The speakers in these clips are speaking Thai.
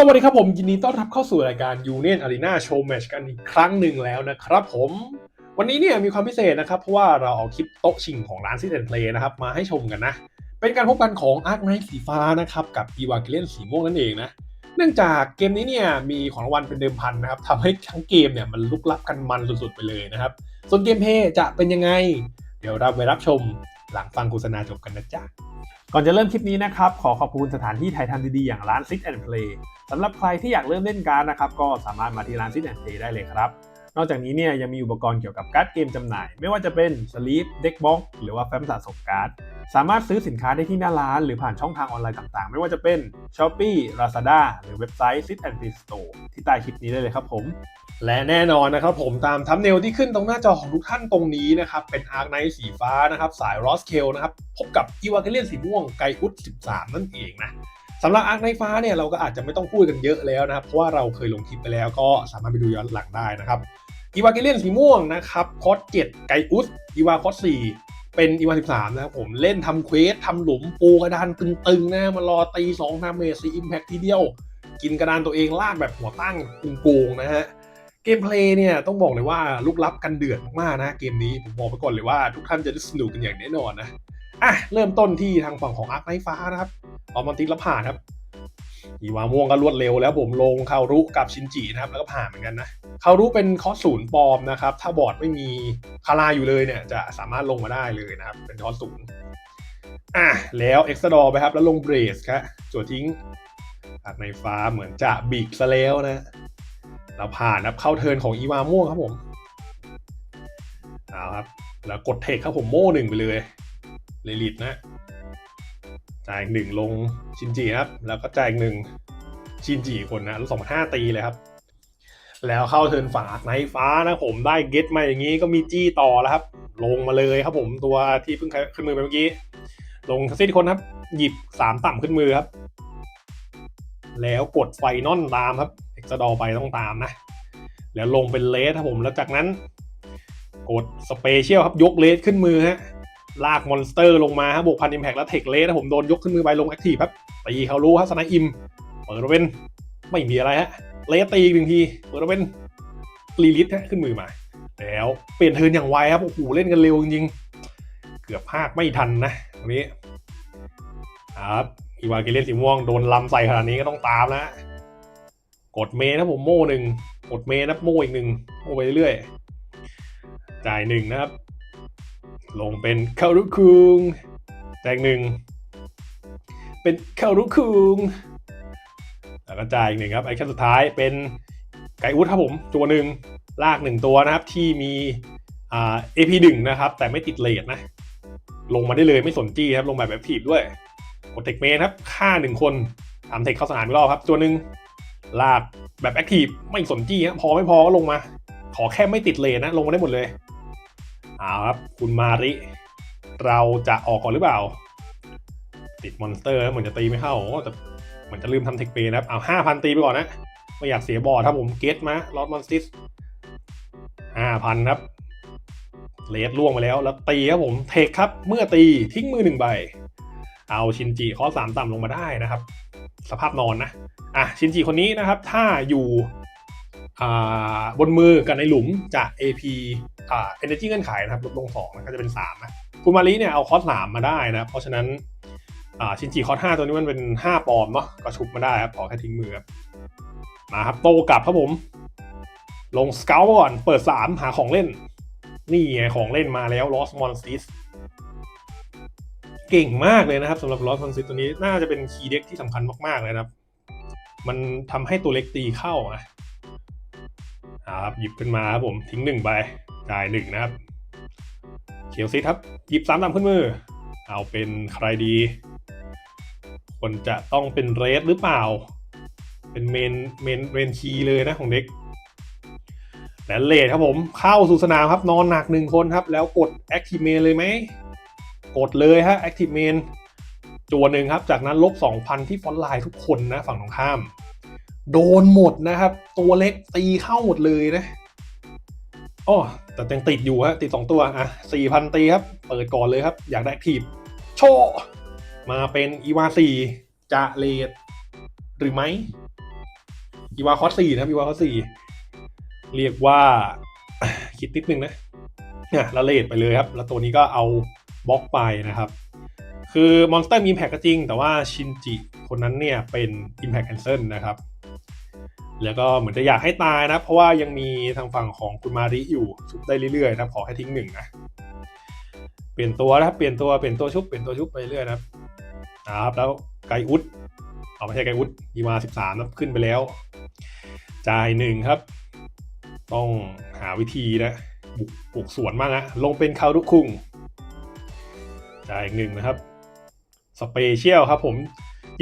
สวัสดีครับผม ยินดีต้อนรับเข้าสู่รายการ Union Arena Show Match กันอีกครั้งหนึ่งแล้วนะครับผม วันนี้เนี่ยมีความพิเศษนะครับ เพราะว่าเราเอาคลิปโต๊ะชิงของร้าน Sit and Play นะครับ มาให้ชมกันนะ เป็นการพบกันของ Ark Knight สีฟ้านะครับ กับ e v a n g e l i o n สีม่วงนั่นเองนะ เนื่องจากเกมนี้เนี่ยมีของรางวัลเป็นเดิมพันนะครับทำให้ทั้งเกมเนี่ยมันลุกลับกันมันสุดๆไปเลยนะครับ ส่วนเกมเพย์จะเป็นยังไง เดี๋ยวเราไปรับชมหลังฟังโฆษณาจบกันนะจ๊ะ ก่อนจะเริ่มคลิปนี้นะครับ ขอขอบคุณสถานที่ถ่ายทำดีๆ อย่างร้าน Sit and Play สำหรับใครที่อยากเริ่มเล่นการ์ดนะครับ ก็สามารถมาที่ร้าน Sit and Play ได้เลยครับ นอกจากนี้เนี่ยยังมีอุปกรณ์เกี่ยวกับการ์ดเกมจำหน่าย ไม่ว่าจะเป็น Sleep Deck Box หรือว่าแฟ้มสะสมการ์ด สามารถซื้อสินค้าได้ที่หน้าร้าน หรือผ่านช่องทางออนไลน์ต่างๆ ไม่ว่าจะเป็น Shopee Lazada หรือเว็บไซต์ Sit and Play Store ที่ใต้คลิปนี้ได้เลยครับผม และแน่นอนนะครับผมตามทัมเนลที่ขึ้นตรงหน้าจอของทุกท่านตรงนี้นะครับเป็นอาร์คไนท์สีฟ้านะครับสายรอสเคลนะครับพบกับอีวาเกเลียนสีม่วงไกอุด13 นั่นเองนะ สำหรับอาร์คไนฟ้าเนี่ยเราก็อาจจะไม่ต้องพูดกันเยอะแล้วนะครับ เพราะว่าเราเคยลงคลิปไปแล้วก็สามารถไปดูย้อนหลังได้นะครับอีวาเกเลียนสีม่วงนะครับคอส7ไกอุดอีวาคอส4เป็นอีวา13นะครับผมเล่นทำเควสทำหลุมปูกระดานตึงๆนะมารอตี2นาเมซีอิมแพคทีเดียว กินกระดานตัวเองลากแบบหัวตั้งโกงๆนะฮะเกมเพลย์เนี่ยต้องบอกเลยว่าลุกลับกันเดือดมากๆนะเกมนี้ผมบอกไปก่อนเลยว่าทุกท่านจะได้สนุกกันอย่างแน่นอนนะอะเริ่มต้นที่ทางฝั่งของอาร์คไนฟ้านะครับ เอามาติดแล้วผ่านครับอีวาม่วงก็รวดเร็วแล้วผมลงคารุกับชินจินะครับแล้วก็ผ่านเหมือนกันนะคารุเป็นคอสศูนย์ปลอมนะครับ ถ้าบอร์ดไม่มีคาราอยู่เลยเนี่ยจะสามารถลงมาได้เลยนะครับ เป็นคอสศูนย์อะแล้วเอ็กซ์ดอร์ไปครับ แล้วลงเบรสครับจั่วทิ้งอาร์คไนฟ้าเหมือนจะบีกซะแล้วนะเราผ่านครับเข้าเทินของอีวาม่วงครับผมเอาครับ แล้วกดเทคครับผมโม่หนึ่งไปเลยเลลิตนะ จ่ายอีกหนึ่งลงชินจิครับ แล้วก็จ่ายอีกหนึ่งชินจิคนนะแล้วสองพันห้าตีเลยครับ แล้วเข้าเทินฝาไนฟ้านะผมได้เก็ตมาอย่างนี้ก็มีจี้ต่อแล้วครับ ลงมาเลยครับผมตัวที่เพิ่งขึ้นมือไปเมื่อกี้ ลงทักซี่คนครับ หยิบสามต่ำขึ้นมือครับ แล้วกดไฟนอนตามครับเอ็กซ์ดอไปต้องตามนะ แล้วลงเป็นเลสครับผมแล้วจากนั้น กดสเปเชียลครับยกเลสขึ้นมือฮะ ลากมอนสเตอร์ลงมาครับวกพันอิมแพกแล้วเทคเลสครับผมโดนยกขึ้นมือไปลงแอคทีฟครับตีเขารู้ครับสไนอิมเปิดมาเป็นไม่มีอะไรฮะเลสตีอีกหนึ่งทีเปิดมาเป็นลีลิทฮะขึ้นมือมา แล้วเปลี่ยนเทิร์นอย่างไวครับโอ้โหเล่นกันเร็วจริงๆเกือบพากไม่ทันนะตรงนี้ครับอีวาเกเลียนสีม่วงโดนลำใส่ขนาดนี้ก็ต้องตามนะกดเมย์นะผมโม่หนึ่งกดเมย์นะโม่อีกหนึ่งโม่ไปเรื่อยๆจ่ายหนึ่งนะครับ ลงเป็นคารุคุงแจกหนึ่งเป็นคารุคุงแล้วก็จ่ายอีกหนึ่งครับไอชั่นสุดท้ายเป็นไก่อุดครับผมตัวหนึ่งลากหนึ่งตัวนะครับที่มีอ่า AP หนึ่งนะครับ แต่ไม่ติดเลทนะ ลงมาได้เลยไม่สนจี้ครับ ลงแบบแบบผีบด้วยกดเทคเมนครับฆ่าหนึ่งคนทำเทคเข้าสนามอีกรอบครับ ตัวหนึ่งลากแบบแอคทีฟไม่สนจี้ครับพอไม่พอก็ลงมา ขอแค่ไม่ติดเลนนะ ลงมาได้หมดเลย เอาครับ คุณมาริ เราจะออกก่อนหรือเปล่า ติดมอนสเตอร์เหมือนจะตีไม่เข้าแต่เหมือนจะลืมทำเทคเมนนะครับ เอาห้าพันตีไปก่อนนะ ไม่อยากเสียบอร์ดครับผมเกตมาลอตมอนสติสห้าพันครับเลสล่วงไปแล้วแล้วตีครับผมเทคครับ เมื่อตีทิ้งมือหนึ่งใบ เอาชินจิข้อสามต่ำลงมาได้นะครับ สภาพนอนนะ อะชินจิคนนี้นะครับ ถ้าอยู่ บนมือกับในหลุมจะ AP อ่า energy เงื่อนไขนะครับลดลงสองนะก็จะเป็นสามนะคุณมาริเนี่ยเอาคอสสามมาได้นะเพราะฉะนั้นอ่าชินจิคอสห้าตัวนี้มันเป็นห้าปอมเนาะก็ชุบมาได้ครับขอแค่ทิ้งมือครับมาครับโตกลับครับผม ลงสเกลก่อนเปิดสามหาของเล่น นี่ไงของเล่นมาแล้ว Lost Monsters เก่งมากเลยนะครับสำหรับ Lost Monsters ตัวนี้น่าจะเป็นคีย์เด็กที่สำคัญมากๆเลยนะครับ มันทำให้ตัวเล็กตีเข้านะ ครับหยิบขึ้นมาครับผมทิ้งหนึ่งไปจ่ายหนึ่งนะครับเคียวซิครับหยิบสามตามขึ้นมือ เอาเป็นใครดี คนจะต้องเป็นเรสหรือเปล่า เป็นเมนเมนเมนคีเลยนะของเด็กและเลทครับผมเข้าสู่สนามครับนอนหนักหนึ่งคนครับ แล้วกด Active Main เลยไหม กดเลยฮะ Active Main จวหนึ่งครับ จากนั้นลบ 2,000 ที่ฟอนไลน์ทุกคนนะฝั่งตรงข้าม โดนหมดนะครับ ตัวเล็กตีเข้าหมดเลยนะอ๋อแต่ยังติดอยู่ฮะติด 2 ตัวอะ4,000ตีครับ เปิดก่อนเลยครับ อยากได้ Active โชว์มาเป็นอีวา4จะเลทหรือไม่อีวาคอสสี่นะอีวาคอสสี่เรียกว่าคิดนิดนึงนะเนี่ยละเลดไปเลยครับ แล้วตัวนี้ก็เอาบล็อกไปนะครับ คือมอนสเตอร์มี Impact ก็จริง แต่ว่าชินจิคนนั้นเนี่ยเป็น Impact Cancel นะครับ แล้วก็เหมือนจะอยากให้ตายนะ เพราะว่ายังมีทางฝั่งของคุณมาริอยู่ชุบได้เรื่อยๆนะขอให้ทิ้งหนึ่งนะเปลี่ยนตัวนะครับเปลี่ยนตัวเปลี่ยนตัวชุบเปลี่ยนตัวชุบไปเรื่อยนะครับนะครับแล้วไกอุดเอาไม่ใช่ไกอุดยีมาสิบสามนะขึ้นไปแล้ว จ่ายหนึ่งครับ ต้องหาวิธีนะบุกบุกสวนมากนะลงเป็นคารุคุงจ่ายอีกหนึ่งนะครับสเปเชียลครับผม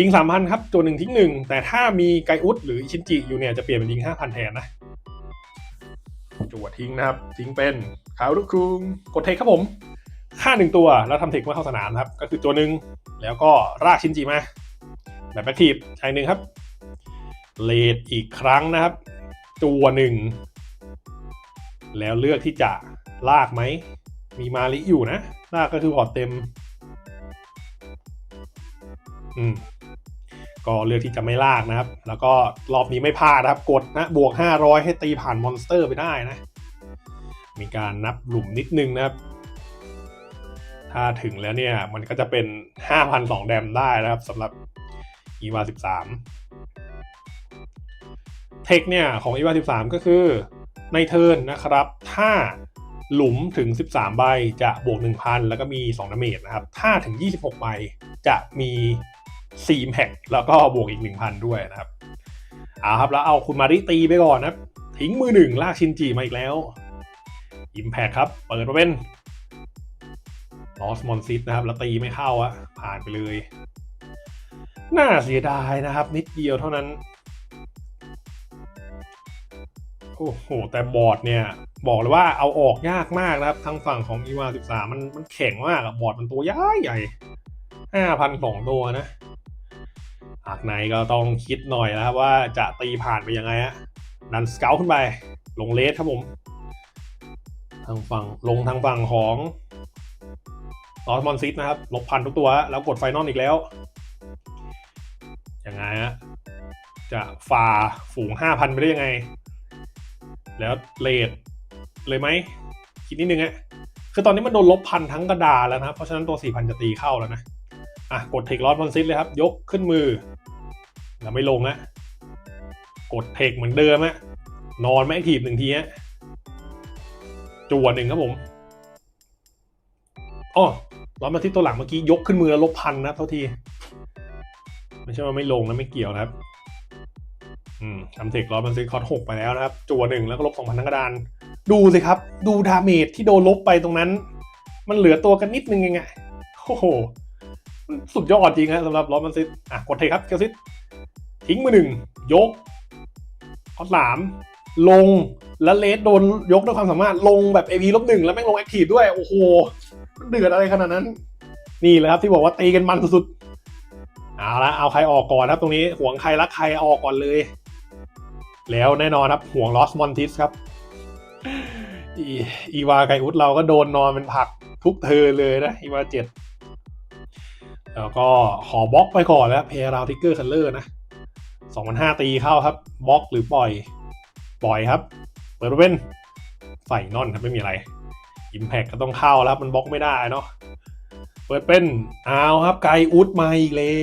ยิงสามพันครับตัวหนึ่งทิ้งหนึ่งแต่ถ้ามีไกอุดหรืออิชินจิอยู่เนี่ยจะเปลี่ยนเป็นยิงห้าพันแทนนะจวดทิ้งนะครับ ทิ้งเป็นคารุคุงกดเทคครับผม ค่าหนึ่งตัวแล้วทำเทคเมื่อเข้าสนามครับ ก็คือตัวหนึ่งแล้วก็รากชินจิมาแบบแอคทีฟชายหนึ่งครับเลดอีกครั้งนะครับ ตัวหนึ่งแล้วเลือกที่จะลากไหม มีมาลิอยู่นะ ลากก็คือพอร์ตเต็ม อืม ก็เลือกที่จะไม่ลากนะครับ แล้วก็รอบนี้ไม่พลาดนะครับ กดนะบวก 500 ให้ตีผ่านมอนสเตอร์ไปได้นะ มีการนับหลุมนิดนึงนะครับ ถ้าถึงแล้วเนี่ย มันก็จะเป็น 5,002 แดมได้นะครับสำหรับ e v a 13 เทคเนี่ยของ e v a 13 ก็คือในเทิร์นนะครับ ถ้าหลุมถึง 13 ใบจะบวก 1,000 แล้วก็มี2ดาเมจนะครับ ถ้าถึง 26 ใบจะมี 4แพ็กแล้วก็บวกอีก1,000ด้วยนะครับเอาครับแล้วเอาคุณมาริตีไปก่อนนะครับทิ้งมือหนึ่งลากชินจิมาอีกแล้ว Impact ครับ เปิดมาเป็นลอสมอนซิตนะครับ แล้วตีไม่เข้าอะผ่านไปเลย น่าเสียดายนะครับ นิดเดียวเท่านั้น โอ้โห แต่บอร์ดเนี่ย บอกเลยว่าเอาออกยากมากนะครับ ทางฝั่งของ e ีวา13มันมันแข็งมากอะบอร์ดมันตัวใหญ่ใหญ่ห้าพันสองตัวนะ หากไหนก็ต้องคิดหน่อยนะครับว่าจะตีผ่านไปยังไงฮะดันสเกลขึ้นไป ลงเลสครับผม ทางฝั่งลงทางฝั่งของลอสมอนซิตนะครับลบพันทุกตัว แล้วกดไฟนอลอีกแล้ว ยังไงฮะจะฝ่าฝูงห้าพันไปได้ยังไง แล้วเลดเลยไหม คิดนิดนึงอะคือตอนนี้มันโดนลบพันทั้งกระดาษแล้วนะ เพราะฉะนั้นตัวสี่พันจะตีเข้าแล้วนะ อะ กดเทคลอสมอนซิตเลยครับ ยกขึ้นมือ แล้วไม่ลงอะกดเทคเหมือนเดิมอะนอนไม่แอคทีฟหนึ่งทีอะจั่วหนึ่งครับผมอ๋อร้อนมาที่ตัวหลังเมื่อกี้ยกขึ้นมือแล้วลบพันนะเท่าที ไม่ใช่ว่าไม่ลงนะไม่เกี่ยวนะครับ อืมทำเทคร้อนมันซื้อคอร์ดหกไปแล้วนะครับ จั่วหนึ่งแล้วก็ลบสองพันทั้งกระดาน ดูสิครับ ดูดาเมจที่โดนลบไปตรงนั้น มันเหลือตัวกันนิดนึงเองอะโอ้โห สุดยอดจริงฮะสำหรับร้อนมันซิอะกดเทคครับเกลซิต ทิ้งมือหนึ่งยกข้อสามลงแล้วเลสโดนยกด้วยความสามารถลงแบบ AP ลบหนึ่งแล้วแม่งลงแอคทีฟด้วย โอ้โหมันเดือดอะไรขนาดนั้น นี่แหละครับที่บอกว่าตีกันมันสุดๆเอาละเอาใครออกก่อนครับตรงนี้ห่วงใครรักใครออกก่อนเลย แล้วแน่นอนครับห่วงลอสมอนติสครับอีวาไกอุดเราก็โดนนอนเป็นผักทุกเธอเลยนะอีวาเจ็ดแล้วก็ขอบล็อกไปก่อนแล้วเพราวทิกเกอร์คัลเลอร์นะ สองพันห้าตีเข้าครับบล็อกหรือปล่อย ปล่อยครับ เปิดเป็นไฟนอนครับไม่มีอะไรอิมแพกก็ต้องเข้าแล้วมันบล็อกไม่ได้เนาะเปิดเป็นเอาครับไกอุดมาอีกแล้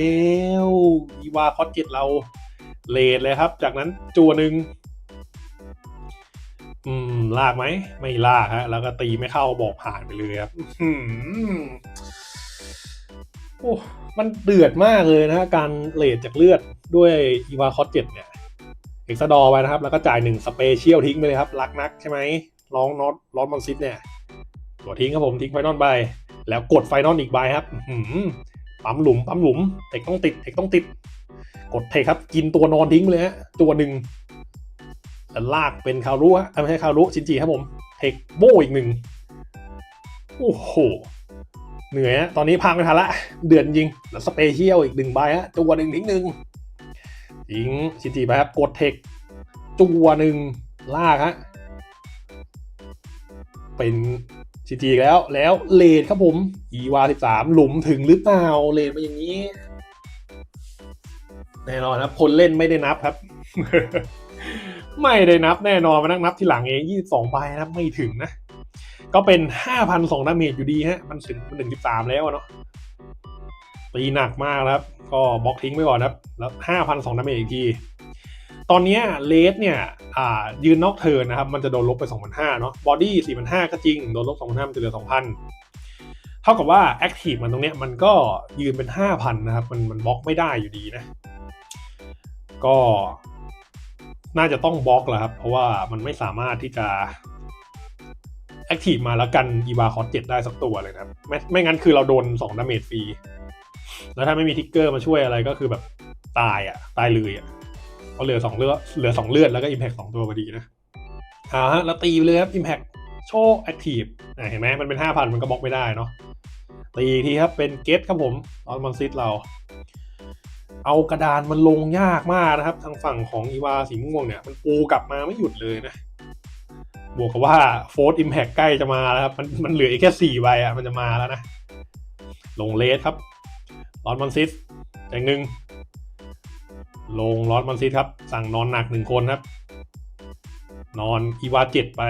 วอีวาคอตเจ็ดเราเลดเลยครับ จากนั้นจัวหนึ่งอืม ลากไหม ไม่ลากฮะ แล้วก็ตีไม่เข้าบอกผ่านไปเลยครับโอ้ มันเดือดมากเลยนะ การเลดจากเลือด ด้วยอีวาคอตเจ็ดเนี่ยเอกซ์ดอไปนะครับ แล้วก็จ่ายหนึ่งสเปเชียลทิ้งไปเลยครับ รักนักใช่ไหมลองน็อตลอนมอนซิตเนี่ยตัวทิ้งครับผมทิ้งไฟนอลไป แล้วกดไฟนอลอีกใบครับปั๊มหลุมปั๊มหลุมเทคต้องติดเทคต้องติด กดเทคครับ กินตัวนอนทิ้งเลยฮะตัวหนึ่งแล้วลากเป็นคารุฮะเอ้ยไม่ใช่คารุชินจิครับผมเทคโบอีกหนึ่งโอ้โหเหนื่อยฮะตอนนี้พังไม่ทันละ เดือดจริงแล้วสเปเชียลอีกหนึ่งใบฮะตัวหนึ่งทิ้งหนึ่ง ทิ้งชิจิไปครับ กดเทคตัวหนึ่งลากฮะ เป็นชิจิอีกแล้ว แล้วเลดครับผม อีวาสิบสามหลุมถึงหรือเปล่า เลดมาอย่างนี้ แน่นอนครับ คนเล่นไม่ได้นับครับ ไม่ได้นับแน่นอนมานั่งนับทีหลังเองยี่สิบสองใบนะครับไม่ถึงนะ ก็เป็นห้าพันสองดาเมจอยู่ดีฮะ มันถึงมันถึงสิบสามแล้วเนาะ ตีหนักมากครับ ก็บล็อกทิ้งไปก่อนครับแล้วห้าพันสองดาเมจอีกที ตอนนี้เลสเนี่ยอ่ายืนนอกเทิร์นนะครับ มันจะโดนลบไปสองพันห้าเนาะบอดี้สี่พันห้าก็จริง โดนลบสองพันห้ามันจะเหลือสองพันเท่ากับว่าแอคทีฟมันตรงเนี้ยมันก็ยืนเป็นห้าพันนะครับ มันมันบล็อกไม่ได้อยู่ดีนะ ก็น่าจะต้องบล็อกแหละครับ เพราะว่ามันไม่สามารถที่จะแอคทีฟมาแล้วกันอีวาคอสเจ็ดได้สักตัวเลยนะครับไม่ไม่งั้นคือเราโดนสองดาเมจฟรี แล้วถ้าไม่มีทิกเกอร์มาช่วยอะไรก็คือแบบตายอะ ตายเลยอะเพราะเหลือสองเลือดเหลือสองเลือดแล้วก็อิมแพกสองตัวพอดีนะอ่าฮะแล้วตีเลยครับอิมแพกโชว์แอคทีฟเห็นไหมมันเป็นห้าพันมันก็บล็อกไม่ได้เนาะตีทีครับเป็นเกตครับผมออนมอนซิตเรา เอากระดานมันลงยากมากนะครับ ทางฝั่งของอีวาสีม่วงเนี่ย มันปูกลับมาไม่หยุดเลยนะ บวกกับว่าโฟร์อิมแพกใกล้จะมาแล้วครับ มันมันเหลืออีกแค่สี่ใบอะมันจะมาแล้วนะ ลงเลสครับ ลอนมอนซิสแจงหนึ่งลงลอนมอนซิสครับ สั่งนอนหนักหนึ่งคนครับ นอนอีวาเจ็ดไป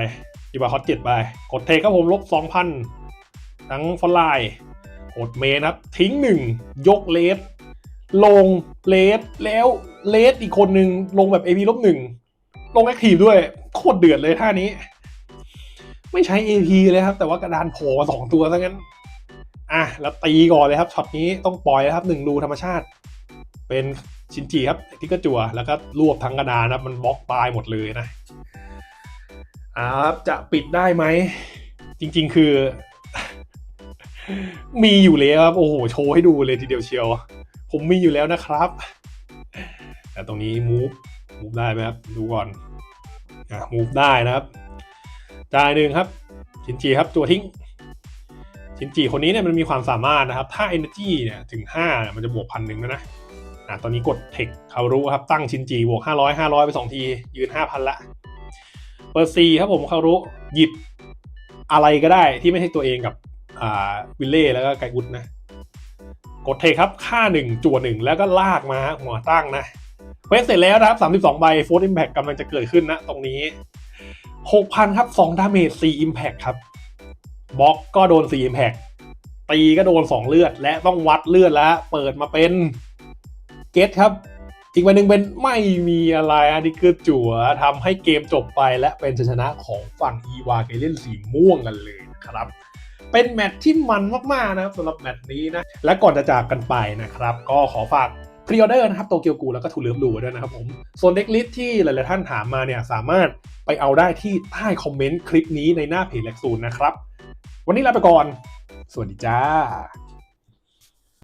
อีวาฮอตเจ็ดไป กดเทครับผมลบสองพันทั้งฟอนไลน์กดเมนครับ ทิ้งหนึ่งยกเลสลงเลสแล้วเลสอีกคนหนึ่งลงแบบ AP ลบหนึ่งลงแอคทีฟด้วย โคตรเดือดเลยท่านี้ ไม่ใช้ AP เลยครับ แต่ว่ากระดานโผล่มาสองตัวซะงั้น อะแล้วตีก่อนเลยครับช็อตนี้ต้องปล่อยแล้วครับหนึ่งรูธรรมชาติ เป็นชินจิครับที่ก็จั่วแล้วก็รวบทั้งกระดานครับมันบล็อกตายหมดเลยนะอ่าครับจะปิดได้ไหม จริง ๆ คือ มีอยู่แล้วครับ โอ้โห โชว์ให้ดูเลยทีเดียวเชียว ผมมีอยู่แล้วนะครับ แต่ตรงนี้ move move ได้ไหมครับ ดูก่อนอะ move ได้นะครับจ่ายหนึ่งครับชินจีครับตัวทิ้ง ชินจีคนนี้เนี่ยมันมีความสามารถนะครับ ถ้า energy เนี่ยถึง5เนี่ยมันจะบวกพันหนึ่งแล้วนะอะตอนนี้กดเทคคารุครับตั้งชินจีบวก 500 500 ไป 2 ที ยืน 5,000 ละเปิดซีครับผมคารุหยิบอะไรก็ได้ที่ไม่ใช่ตัวเองกับอ่าวิลเล่แล้วก็ไกอุดนะ กดเทคครับค่าหนึ่งจั่วหนึ่งแล้วก็ลากมาหัวตั้งนะเควสเสร็จแล้วนะครับ32 ใบโฟร์อิมแพคกำลังจะเกิดขึ้นนะตรงนี้ 6,000 ครับ 2 ดาเมจ4อิมแพคครับ บล็อกก็โดน4อิมแพคตีก็โดน 2 เลือด และต้องวัดเลือดแล้ว เปิดมาเป็นเกตครับ อีกใบหนึ่งเป็นไม่มีอะไรอันนี้คือจั่วทำให้เกมจบไปและเป็นชัยชนะของฝั่งอีวาเกเล่นสีม่วงกันเลยนะครับเป็นแมตช์ที่มันมากๆนะครับสำหรับแมตช์นี้นะ และก่อนจะจากกันไปนะครับ ก็ขอฝากพรีออเดอร์นะครับโตเกียวกูแล้วก็ทูเลิฟดูด้วยนะครับผมส่วนเด็กลิสที่หลายๆท่านถามมาเนี่ยสามารถไปเอาได้ที่ใต้คอมเมนต์คลิปนี้ในหน้าเพจแล็กซูนนะครับ วันนี้ลาไปก่อน สวัสดีจ้า